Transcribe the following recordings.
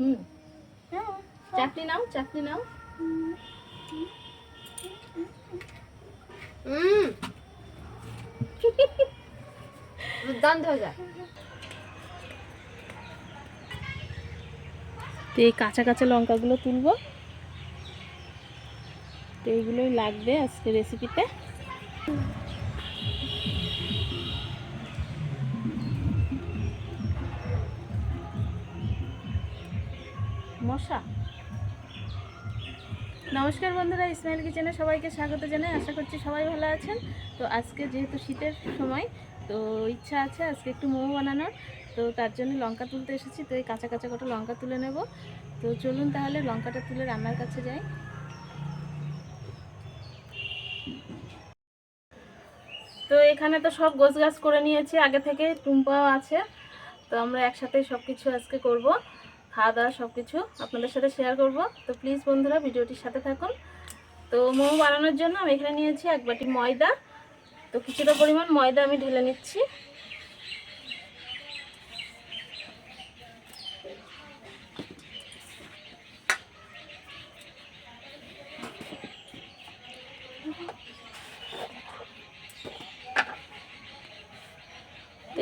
হুম। চাটনি নাও চাটনি নাও। হুম। দুর্দান্ত হয়ে তো এই কাঁচা কাঁচা লঙ্কাগুলো তুলবো। তো এইগুলোই লাগবে আজকে রেসিপিতে মশা। নমস্কার বন্ধুরা ইসমাইল কিচেনে সবাইকে স্বাগত জানাই। আশা করছি সবাই ভালো আছেন। তো আজকে যেহেতু শীতের সময়, তো ইচ্ছা আছে আজকে একটু মোমো বানানোর। তো তার জন্য লঙ্কা তুলতে এসেছি, তো এই কাঁচা কাঁচা কটা লঙ্কা তুলে নেব। তো চলুন তাহলে লঙ্কাটা তুলে রান্নার কাছে যাই। তো এখানে তো সব গোছ গাছ করে নিয়েছি, আগে থেকে টুম্পাও আছে। তো আমরা একসাথেই সব কিছু আজকে করব। খাওয়া দাওয়া সব কিছু আপনাদের সাথে শেয়ার করব। তো প্লিজ বন্ধুরা, ভিডিওটির সাথে থাকুন। তো মোমো বানানোর জন্য আমি এখানে নিয়েছি এক বাটি ময়দা। তো কিছুটা পরিমাণ ময়দা আমি ঢেলে নিচ্ছি।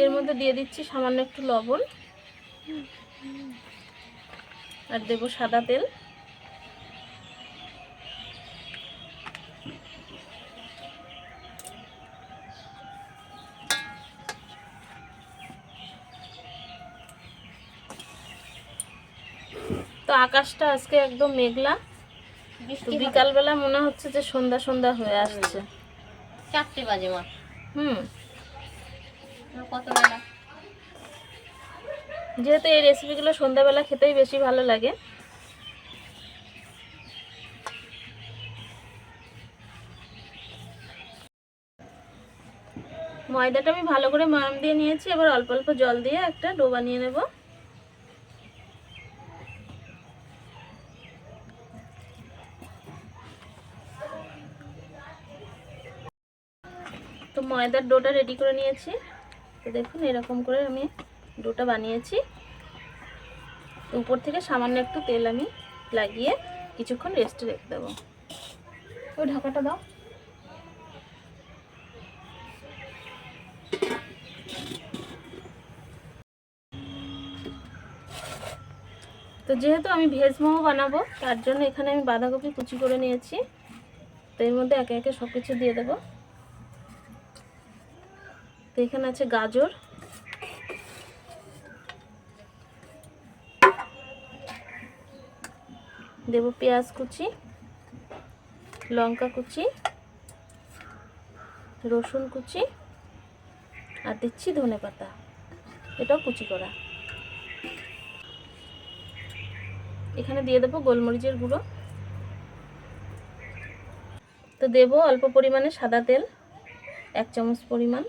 এর মধ্যে দিয়ে দিচ্ছি সামান্য একটু লবণ। আর দেবো সাদা তেল। তো আকাশটা আজকে একদম মেঘলা। বিকালবেলা মনে হচ্ছে যে সন্ধ্যা সন্ধ্যা হয়ে আসছে। চারটে বাজে মা। হুম কত বেলা যেহেতু এই রেসিপিগুলো সন্ধ্যাবেলা খেতেই বেশি ভালো লাগে। ময়দাটা আমি ভালো করে ময়াম দিয়ে নিয়েছি, এবার অল্প অল্প জল দিয়ে একটা ডো বানিয়ে নেব। তো ময়দার ডোটা রেডি করে নিয়েছি। তো দেখুন, এরকম করে আমি ডোটা বানিয়েছি। উপর থেকে সামান্য একটু তেল আমি লাগিয়ে কিছুক্ষণ রেস্টে রেখে দেবো। ওই ঢাকাটা দাও। তো যেহেতু আমি ভেজ মোমো বানাবো, তার জন্য এখানে আমি বাঁধাকপি কুচি করে নিয়েছি। তো এর মধ্যে একে একে সব কিছু দিয়ে দেবো। তো এখানে আছে গাজর। দেব পেঁয়াজ কুচি, লঙ্কা কুচি, রসুন কুচি আর দিচ্ছি ধনে পাতা। এটাও কুচি করা। এখানে দিয়ে দেবো গোলমরিচের গুঁড়ো। তো দেব অল্প পরিমাণে সাদা তেল, এক চামচ পরিমাণ।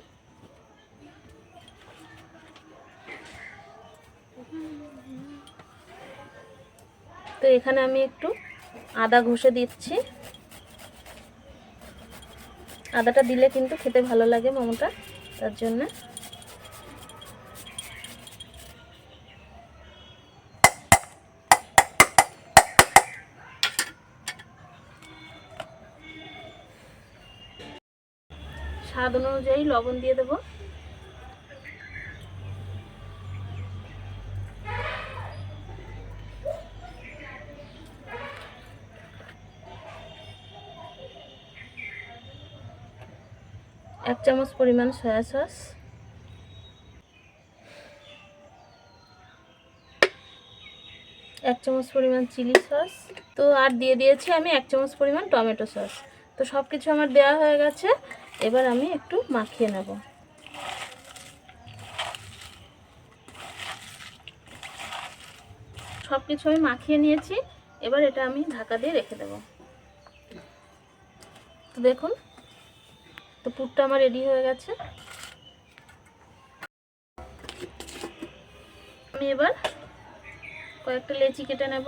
তো এখানে আমি একটু আদা ঘষে দিচ্ছি। আদাটা দিলে কিন্তু খেতে ভালো লাগে মোমোটা, তার জন্য। স্বাদ অনুযায়ী লবণ দিয়ে দেবো। চামচ পরিমাণ সয়া সস। এক চামচ পরিমাণ চিলি সস। তো আর দিয়ে দিয়েছি আমি এক চামচ পরিমাণ টমেটো সস। তো সব কিছু আমার দেওয়া হয়ে গেছে। এবার আমি একটু মাখিয়ে নেব। সব কিছু আমি মাখিয়ে নিয়েছি। এবার এটা আমি ঢাকা দিয়ে রেখে দেব। তো দেখুন তো পুরটা আমার রেডি হয়ে গেছে। আমি এবার কয়েকটা লেচি কেটে নেব।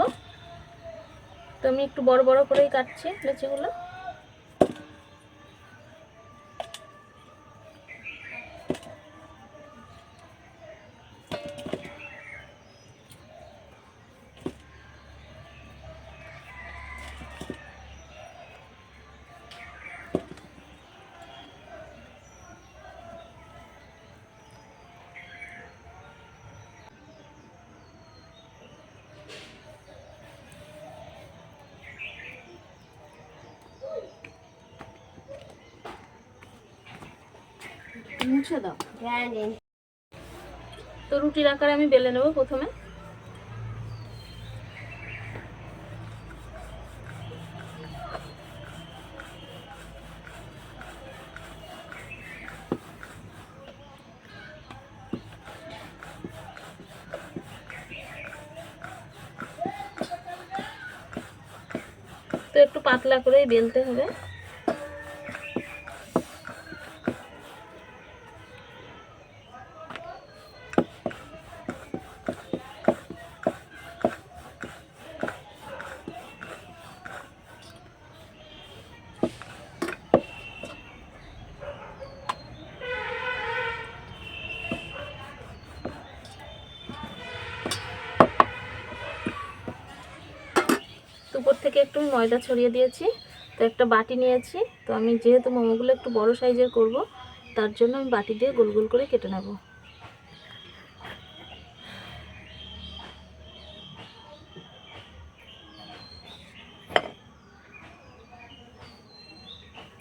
তো আমি একটু বড় বড় করেই কাটছি লেচিগুলো। মুছে দাও। হ্যাঁ তো রুটির আকারে আমি বেলে নেব প্রথমে। তো একটু পাতলা করেই বেলতে হবে। একটু ময়দা ছড়িয়ে দিয়েছি। তো একটা বাটি নিয়েছি। তো আমি যেহেতু মোমোগুলো একটু বড় সাইজের করব, তার জন্য আমি বাটি দিয়ে গোল গোল করে কেটে নেব।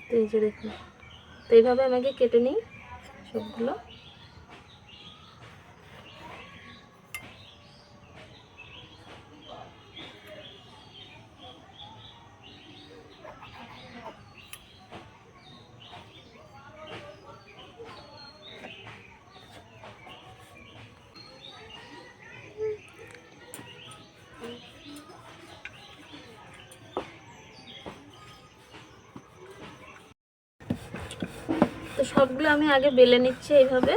তো এই যে দেখুন, তো এইভাবে আমাকে কেটে নিই সবগুলো। তো সবগুলো আমি আগে বেলে নিচ্ছি এইভাবে।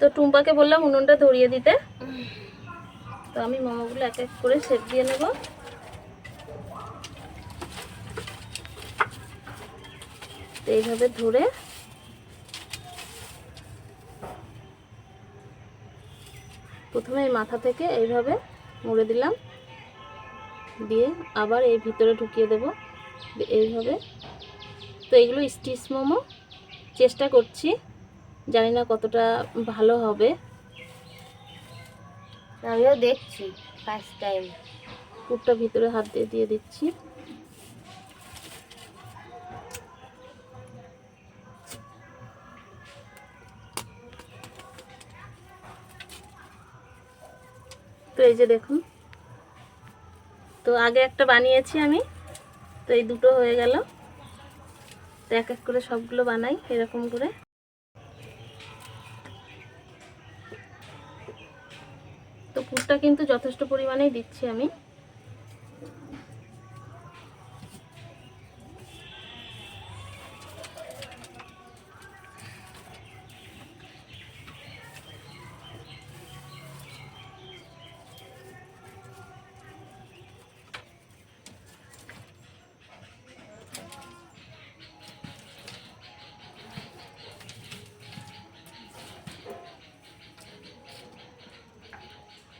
তো টুম্পাকে বললাম উনুনটা ধরিয়ে দিতে। তো আমি মোমোগুলো এক এক করে সেট দিয়ে নেব। এইভাবে ধরে প্রথমে এই মাথা থেকে এইভাবে মুড়ে দিলাম। দিয়ে আবার এই ভিতরে ঢুকিয়ে দেব। এইভাবে। তো এগুলো স্টিচ মোমো। চেষ্টা করছি। জানি না কতটা ভালো হবে। আমিও দেখছি ফার্স্ট টাইম পুরটা ভিতরে হাত দিয়ে দিয়ে দিচ্ছি। এই যে দেখুন। তো আগে একটা বানিয়েছি আমি। তো এই দুটো হয়ে গেল। তো এক এক করে সবগুলো বানাই এরকম করে। তো পুরটা কিন্তু যথেষ্ট পরিমাণেই দিচ্ছি আমি।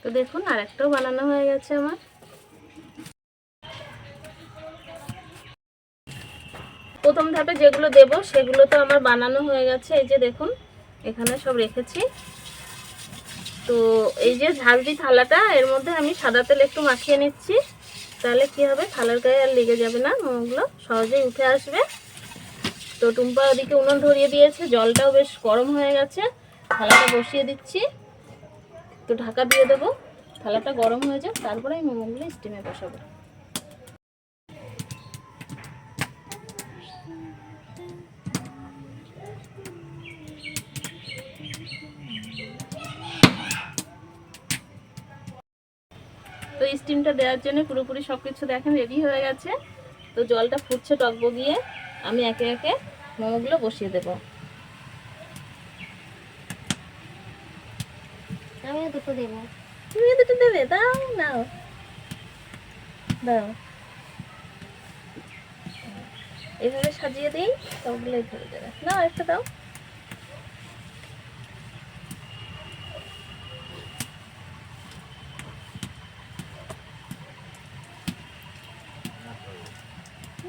তো দেখুন আর একটাও বানানো হয়ে গেছে আমার। প্রথম ধাপে যেগুলো দেব, সেগুলো তো আমার বানানো হয়ে গেছে। এই যে দেখুন, এখানে সব রেখেছি। তো এই যে ঝালদি থালাটা, এর মধ্যে আমি সাদা তেল একটু মাখিয়ে নিচ্ছি। তাহলে কি হবে? থালার গায়ে আর লেগে যাবে না, মোমোগুলো সহজেই উঠে আসবে। তো টুম্পা ওদিকে উনুন ধরিয়ে দিয়েছে, জলটাও বেশ গরম হয়ে গেছে। থালাটা বসিয়ে দিচ্ছি। তো ঢাকা দিয়ে দেবো। থালাটা গরম হয়ে যাক, তারপরে আমি মোমোগুলো স্টিমে বসাবো। তো স্টিমটা দেওয়ার জন্য পুরোপুরি সব কিছু দেখেন রেডি হয়ে গেছে। তো জলটা ফুটছে টকবগিয়ে, আমি একে একে মোমোগুলো বসিয়ে দেবো। আমিও দুটো দেবো তুমি দুটো দেবে দাও নাও দাও এভাবে সাজিয়ে দিই সবগুলোই ধরে দেবে নাও একটা দাও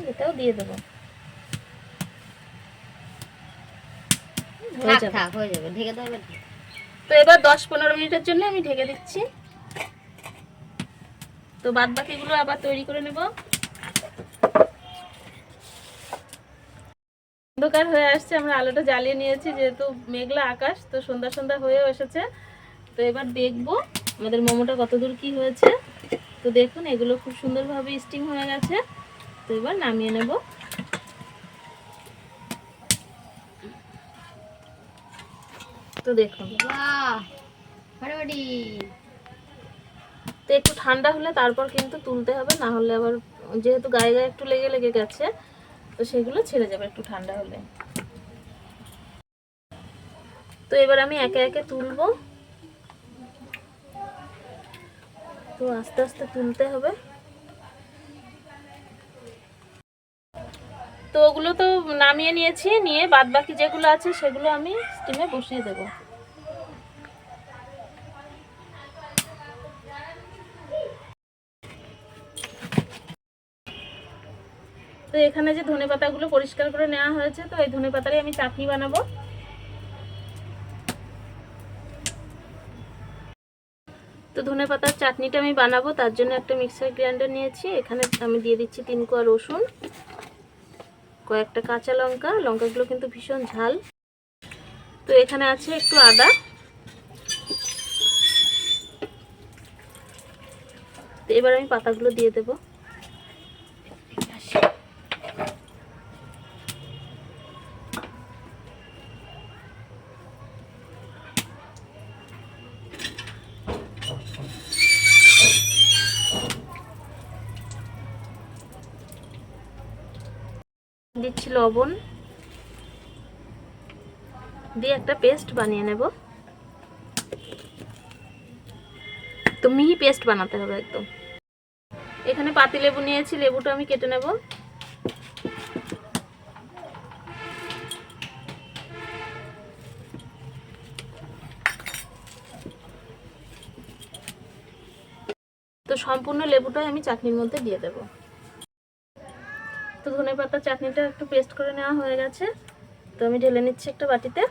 এটাও দিয়ে দেবো হয়ে হয়ে যাবে ঢেকে দেবে তো এবার দশ পনেরো মিনিটের জন্য আমি ঢেকে দিচ্ছি। তো বাদ বাকিগুলো আবার তৈরি করে নেব। অন্ধকার হয়ে আসছে, আমরা আলোটা জ্বালিয়ে নিয়েছি, যেহেতু মেঘলা আকাশ, তো সন্ধ্যা সন্ধ্যা হয়েও এসেছে। তো এবার দেখব আমাদের মোমোটা কতদূর কি হয়েছে। তো দেখুন, এগুলো খুব সুন্দরভাবে স্টিম হয়ে গেছে। তো এবার নামিয়ে নেব। তো দেখুন তো একটু ঠান্ডা হলে তারপর কিন্তু তুলতে হবে না হলে আবার যেহেতু গায়ে গায়ে একটু লেগে লেগে গেছে তো সেগুলো ছেড়ে যাবে একটু ঠান্ডা হলে। তো এবার আমি একে একে তুলবো। তো আস্তে আস্তে তুলতে হবে। তো ওগুলো তো নামিয়ে নিয়েছি, নিয়ে বাদ বাকি যেগুলো আছে সেগুলো আমি স্টিমে বসিয়ে দেবো। তো এখানে যে ধনে পাতাগুলো পরিষ্কার করে নেওয়া হয়েছে, তো এই ধনে পাতারই আমি চাটনি বানাবো। তো ধনে পাতার চাটনিটা আমি বানাবো, তার জন্য একটা মিক্সার গ্রাইন্ডার নিয়েছি, এখানে আমি দিয়ে দিচ্ছি তিন কোয়া রসুন। কয়েকটা কাঁচা লঙ্কা, লঙ্কাগুলো কিন্তু ভীষণ ঝাল। তো এখানে আছে একটু আদা। তো এবার আমি পাতাগুলো দিয়ে দেবো। দিচ্ছি লবণ। দিয়ে একটা পেস্ট বানিয়ে নেব। তো মিহি পেস্ট বানাতে হবে একদম। এখানে পাতি লেবু নিয়েছি, লেবুটা আমি কেটে নেব। তো সম্পূর্ণ লেবুটাই আমি চাটনির মধ্যে দিয়ে দেবো। ধনে পাতা চাটনিটা একটু পেস্ট করে নেওয়া হয়ে গেছে। তো আমি ঢেলে নিচ্ছি একটা বাটিতে।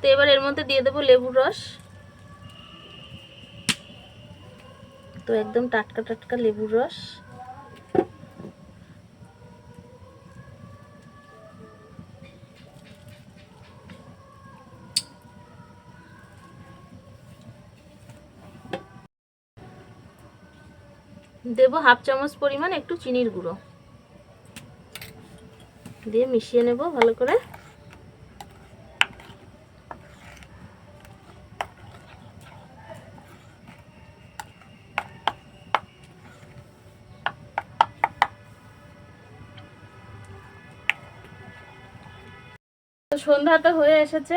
তো এবার এর মধ্যে দিয়ে দেবো লেবুর রস। তো একদম টাটকা টাটকা লেবুর রস। দেব হাফ চামচ পরিমাণ একটু চিনির গুঁড়ো। দিয়ে মিশিয়ে নেব ভালো করে। সন্ধ্যা তো হয়ে এসেছে,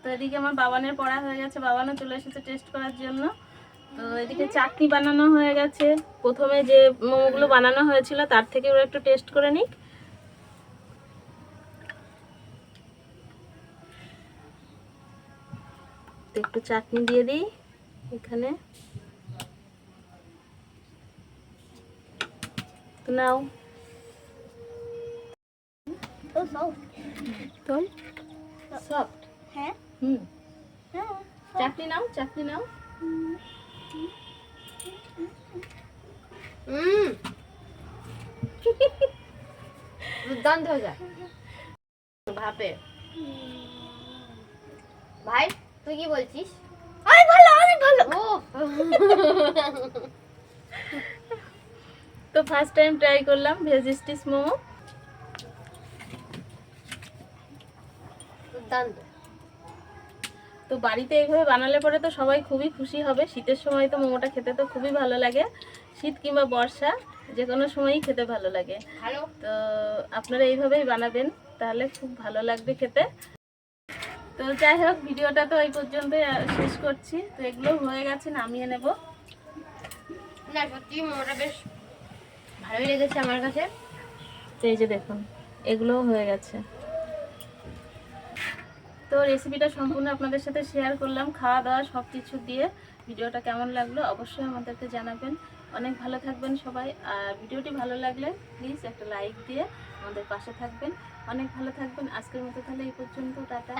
তো এদিকে আমার বাবানের পড়া হয়ে গেছে, বাবানও চলে এসেছে টেস্ট করার জন্য। তো এদিকে চাটনি বানানো হয়ে গেছে। প্রথমে যে মোমোগুলো বানানো হয়েছিল তার থেকে ওরা একটু টেস্ট করে নিক। একটু চাটনি দিয়ে দিই এখানে। তো নাও। তো সফট হ্যাঁ। হুম। হ্যাঁ। চাটনি নাও চাটনি নাও। দুর্দান্ত হয়ে যায় ভাপে ভাই তুই কি বলছিস? অনেক ভালো অনেক ভালো। তো ফার্স্ট টাইম ট্রাই করলাম ভেজ স্টিচ মোমো। দুর্দান্ত। তো বাড়িতে এইভাবে বানালে পরে তো সবাই খুবই খুশি হবে। শীতের সময় তো মোমোটা খেতে তো খুবই ভালো লাগে। শীত কিংবা বর্ষা যে কোনো সময়ই খেতে ভালো লাগে। তো আপনারা এইভাবেই বানাবেন তাহলে খুব ভালো লাগবে খেতে। তো যাই হোক ভিডিওটা তো এই পর্যন্তই আহ, শেষ করছি। তো এগুলো হয়ে গেছে নামিয়ে নেব। না সত্যি মোমোটা বেশ ভালোই লেগেছে আমার কাছে। তো এই যে দেখুন এগুলোও হয়ে গেছে। তো রেসিপিটা সম্পূর্ণ আপনাদের সাথে শেয়ার করলাম খাওয়া দাওয়া সব কিছু দিয়ে। ভিডিওটা কেমন লাগল অবশ্যই আমাদেরকে জানাবেন। অনেক ভালো থাকবেন সবাই, আর ভিডিওটি ভালো লাগলে প্লিজ একটা লাইক দিয়ে আমাদের পাশে থাকবেন। অনেক ভালো থাকবেন। আজকের মতো তাহলে এই পর্যন্ত টাটা।